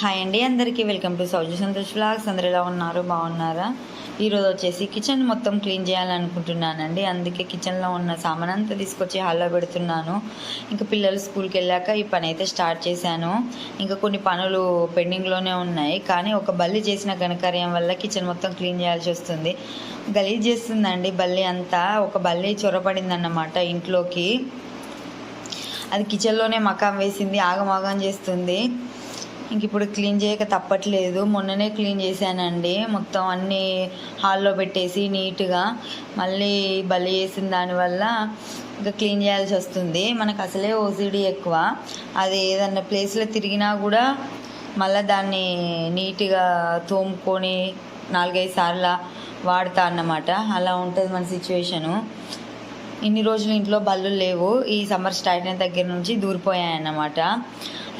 Hi అండి అందరికీ welcome to సౌజీ సంతోష్ బ్లాగ్స్ అందరు ఎలా ఉన్నారు? బాగున్నారా? ఈరోజు వచ్చేసి కిచెన్ మొత్తం క్లీన్ చేయాలనుకుంటున్నానండి. అందుకే కిచెన్లో ఉన్న సామాన్ అంతా తీసుకొచ్చి హాల్లో పెడుతున్నాను. ఇంకా పిల్లలు స్కూల్కి వెళ్ళాక ఈ పని అయితే స్టార్ట్ చేశాను. ఇంకా కొన్ని పనులు పెండింగ్లోనే ఉన్నాయి. కానీ ఒక బల్లి చేసిన ఘనకార్యం వల్ల కిచెన్ మొత్తం క్లీన్ చేయాల్సి వస్తుంది. గలీజ్ చేస్తుందండి బల్లి అంతా. ఒక బల్లి చొరబడిందన్నమాట ఇంట్లోకి. అది కిచెన్లోనే మకాం వేసింది ఆగమాగం చేస్తుంది. ఇంక ఇప్పుడు క్లీన్ చేయక తప్పట్లేదు. మొన్ననే క్లీన్ చేశానండి. మొత్తం అన్నీ హాల్లో పెట్టేసి నీట్గా మళ్ళీ బలి చేసిన దానివల్ల ఇంకా క్లీన్ చేయాల్సి వస్తుంది. మనకు అసలే ఓసిడి ఎక్కువ. అది ఏదన్నా ప్లేస్లో తిరిగినా కూడా మళ్ళీ దాన్ని నీట్గా తోముకొని నాలుగైదు సార్లు వాడతా అన్నమాట. అలా ఉంటుంది మన సిచ్యువేషను. ఇన్ని రోజులు ఇంట్లో బళ్ళు లేవు. ఈ సమ్మర్ స్టార్ట్ అయిన దగ్గర నుంచి దూరిపోయాయన్నమాట.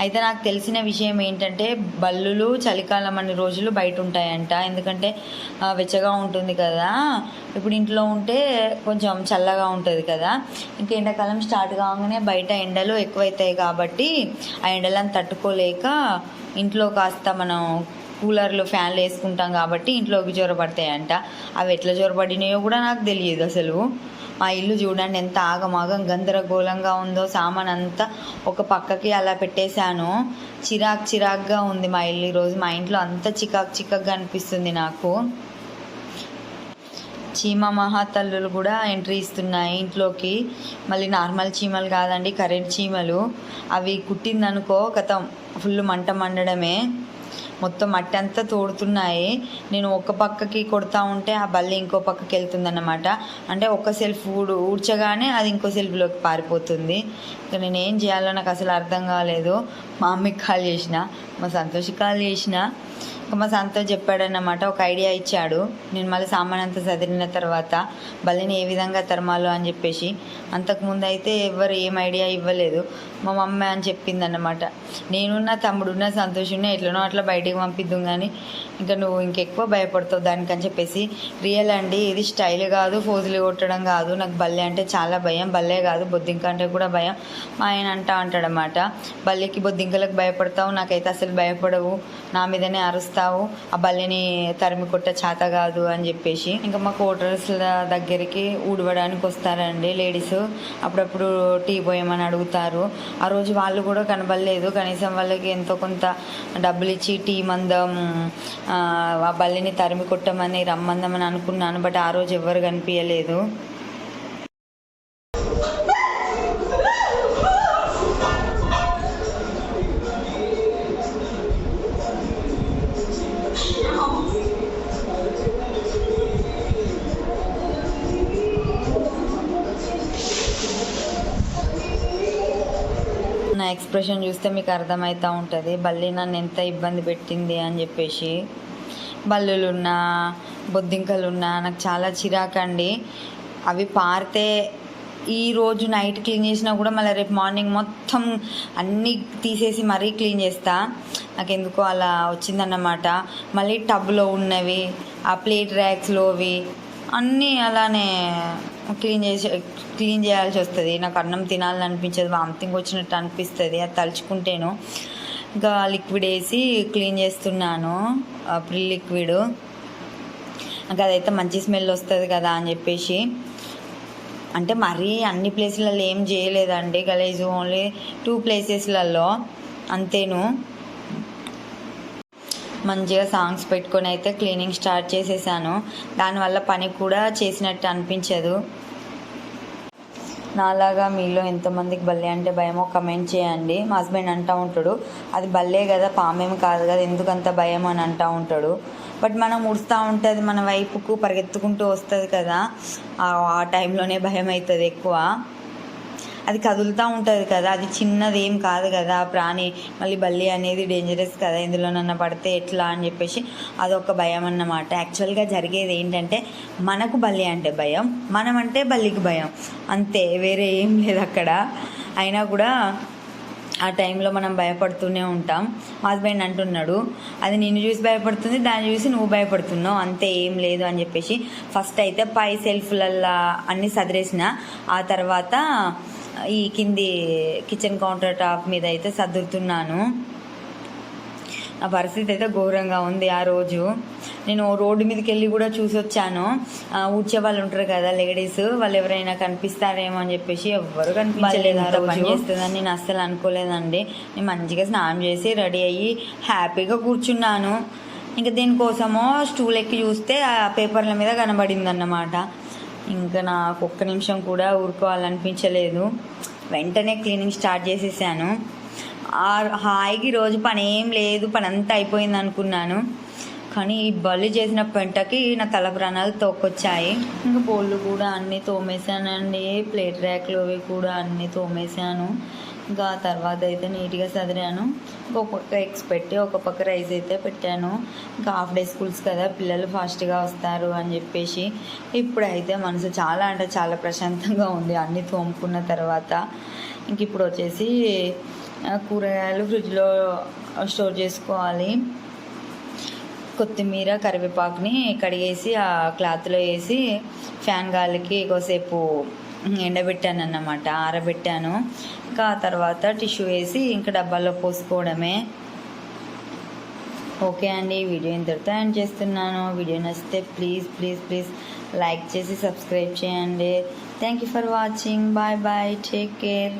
అయితే నాకు తెలిసిన విషయం ఏంటంటే బల్లులు చలికాలం అన్ని రోజులు బయట ఉంటాయంట ఎందుకంటే వెచ్చగా ఉంటుంది కదా. ఇప్పుడు ఇంట్లో ఉంటే కొంచెం చల్లగా ఉంటుంది కదా. ఇంకా ఎండాకాలం స్టార్ట్ కాగానే బయట ఎండలు ఎక్కువైతాయి కాబట్టి ఆ ఎండలను తట్టుకోలేక ఇంట్లో కాస్త మనం కూలర్లు ఫ్యాన్లు వేసుకుంటాం కాబట్టి ఇంట్లోకి జ్వరపడతాయంట అవి ఎట్లా జ్వరపడినాయో కూడా నాకు తెలియదు అసలు. మా ఇల్లు చూడండి ఎంత ఆగమాగం గందరగోళంగా ఉందో. సామాన్ అంతా ఒక పక్కకి అలా పెట్టేశాను. చిరాక్ చిరాక్గా ఉంది మా ఇల్లు ఈరోజు. మా ఇంట్లో అంత చికాక్ చికాక్గా అనిపిస్తుంది నాకు. చీమ మహాతల్లులు కూడా ఎంట్రీ ఇస్తున్నాయి ఇంట్లోకి. మళ్ళీ నార్మల్ చీమలు కాదండి కరెంట్ చీమలు. అవి కుట్టిందనుకో కథం ఫుల్ మంట మండడమే. మొత్తం మట్టి అంతా తోడుతున్నాయి. నేను ఒక పక్కకి కొడతా ఉంటే ఆ బల్లి ఇంకో పక్కకి వెళ్తుందన్నమాట. అంటే ఒక సెల్ఫ్ ఊడు ఊడ్చగానే అది ఇంకో సెల్ఫ్లోకి పారిపోతుంది. ఇంకా నేను ఏం చేయాలో నాకు అసలు అర్థం కాలేదు. మా అమ్మకి కాల్ చేసిన మా సంతోష్ కాల్ చేసిన. మా సంతోష్ చెప్పాడన్నమాట ఒక ఐడియా ఇచ్చాడు. నేను మళ్ళీ సామాన్ అంతా చదివిన తర్వాత బల్లిని ఏ విధంగా తరమాలో అని చెప్పేసి అంతకుముందు అయితే ఎవరు ఏం ఐడియా ఇవ్వలేదు. మా మమ్మీ అని చెప్పిందన్నమాట నేనున్న తమ్ముడున్న సంతోష్ ఉన్న ఎట్లనో అట్లా బయటికి పంపిద్దాం కానీ ఇంకా నువ్వు ఇంకెక్కువ భయపడతావు దానికని చెప్పేసి రియల్ అండి ఇది స్టైల్ కాదు ఫోజులు కొట్టడం కాదు నాకు బల్లె అంటే చాలా భయం బల్లే కాదు బొద్దింక అంటే కూడా భయం మా ఆయన అంటా అంటాడనమాట బల్లెకి బొద్దింకలకు భయపడతావు నాకైతే అసలు భయపడవు నా మీదనే చేస్తావు? ఆ బల్లిని తరిమి కొట్ట చేత కాదు అని చెప్పేసి. ఇంకా మా క్వార్టర్స్ దగ్గరికి ఊడవడానికి వస్తారండి లేడీస్. అప్పుడప్పుడు టీ పోయమని అడుగుతారు. ఆ రోజు వాళ్ళు కూడా కనబడలేదు. కనీసం వాళ్ళకి ఎంతో కొంత డబ్బులు ఇచ్చి టీ మందం ఆ, ఆ బల్లిని తరిమి కొట్టమని రమ్మందమని అనుకున్నాను బట్ ఆ రోజు ఎవరు కనిపించలేదు ఎక్స్ప్రెషన్ చూస్తే మీకు అర్థమవుతూ ఉంటుంది. బల్లి నన్ను ఎంత ఇబ్బంది పెట్టింది అని చెప్పేసి. బల్లులున్నా బొద్దింకలున్నా నాకు చాలా చిరాకండి. అవి పారితే ఈ రోజు నైట్ క్లీన్ చేసినా కూడా మళ్ళీ రేపు మార్నింగ్ మొత్తం అన్నీ తీసేసి మరీ క్లీన్ చేస్తా. నాకు ఎందుకో అలా వచ్చిందన్నమాట. మళ్ళీ టబ్లో ఉన్నవి ఆ ప్లేట్ ర్యాక్స్లోవి అన్నీ అలానే క్లీన్ చేసి క్లీన్ చేయాల్సి వస్తుంది. నాకు అన్నం తినాలని అనిపించదు వామితింగ్ వచ్చినట్టు అనిపిస్తుంది. అది తలుచుకుంటేను ఇంకా లిక్విడ్ వేసి క్లీన్ చేస్తున్నాను. Pril liquid. నాకు అదైతే మంచి స్మెల్ వస్తుంది కదా అని చెప్పేసి. అంటే మరీ అన్ని ప్లేసులలో ఏం చేయలేదండి. గలీజ్ ఓన్లీ టూ ప్లేసెస్లలో అంతేను. మంచిగా సాంగ్స్ పెట్టుకొని అయితే క్లీనింగ్ స్టార్ట్ చేసేసాను. దానివల్ల పని కూడా చేసినట్టు అనిపించదు. నాలాగా మీలో ఎంతమందికి బల్లే అంటే భయమో కమెంట్ చేయండి. మా హస్బెండ్ అంటూ ఉంటాడు అది బల్లే కదా పామేం కాదు కదా ఎందుకంత భయం అని అంటూ ఉంటాడు. బట్ మనం ఉడుస్తూ ఉంటుంది మన వైపుకు పరిగెత్తుకుంటూ వస్తుంది కదా ఆ టైంలోనే భయం అవుతుంది ఎక్కువ. అది కదులుతూ ఉంటుంది కదా అది చిన్నది ఏం కాదు కదా ఆ ప్రాణి మళ్ళీ బల్లి అనేది డేంజరస్ కదా ఇందులోనన్నా పడితే ఎట్లా అని చెప్పేసి అదొక భయం అన్నమాట. యాక్చువల్గా జరిగేది ఏంటంటే మనకు బల్లి అంటే భయం మనం అంటే బల్లికి భయం. అంతే వేరే ఏం లేదు అక్కడ. అయినా కూడా ఆ టైంలో మనం భయపడుతూనే ఉంటాం. హస్బెండ్ అంటున్నాడు అది నిన్ను చూసి భయపడుతుంది దాన్ని చూసి నువ్వు భయపడుతున్నావు అంతే ఏం లేదు అని చెప్పేసి ఫస్ట్ అయితే పై సెల్ఫ్లల్లా అన్నీ సదిరేసిన ఆ తర్వాత ఈ కింది కిచెన్ కౌంటర్ టాప్ మీద అయితే సర్దుతున్నాను. నా పరిస్థితి అయితే ఘోరంగా ఉంది ఆ రోజు. నేను రోడ్డు మీదకి వెళ్ళి కూడా చూసి వచ్చాను ఆ, ఊడ్చే వాళ్ళు ఉంటారు కదా లేడీస్ వాళ్ళు ఎవరైనా కనిపిస్తారేమో అని చెప్పేసి ఎవ్వరు కనిపించలేదు ఆ పని చేస్తుందని నేను అస్సలు అనుకోలేదండి. నేను మంచిగా స్నానం చేసి రెడీ అయ్యి హ్యాపీగా కూర్చున్నాను. ఇంకా దీనికోసమో స్టూల్ ఎక్కి చూస్తే ఆ పేపర్ల మీద కనబడింది అన్నమాట ఇంకా నాకు ఒక్క నిమిషం కూడా ఊరుకోవాలనిపించలేదు. వెంటనే క్లీనింగ్ స్టార్ట్ చేసేసాను. ఆ హాయికి రోజు పని ఏం లేదు పని అంతా అయిపోయింది అనుకున్నాను. కానీ ఈ బల్లి చేసిన పెంటకి నా తల ప్రాణాలు తోకొచ్చాయి. ఇంకా బోళ్ళు కూడా అన్నీ తోమేశానండి. ప్లేట్ ర్యాక్లు అవి కూడా అన్నీ తోమేశాను. ఇంకా తర్వాత అయితే నీట్గా చదివాను. ఒక పక్క ఎగ్స్ పెట్టి ఒక పక్క రైస్ అయితే పెట్టాను. ఇంకా హాఫ్ డే స్కూల్స్ కదా పిల్లలు ఫాస్ట్గా వస్తారు అని చెప్పేసి ఇప్పుడైతే మనసు చాలా అంటే చాలా ప్రశాంతంగా ఉంది. అన్నీ తోముకున్న తర్వాత ఇంక ఇప్పుడు వచ్చేసి కూరగాయలు ఫ్రిడ్జ్లో స్టోర్ చేసుకోవాలి. కొత్తిమీర కరివేపాకుని కడిగేసి ఆ క్లాత్లో వేసి ఫ్యాన్ గాలికి ఎక్కువసేపు ఎండబెట్టాను అన్నమాట ఆరబెట్టాను. ఇంకా ఆ తర్వాత టిష్యూ వేసి ఇంకా డబ్బాలో పోసుకోవడమే. ఓకే అండి వీడియో ఇంతటితో ఎండ్ చేస్తున్నాను. వీడియో నచ్చితే ప్లీజ్ ప్లీజ్ ప్లీజ్ లైక్ చేసి సబ్స్క్రైబ్ చేయండి. Thank you for watching bye bye take care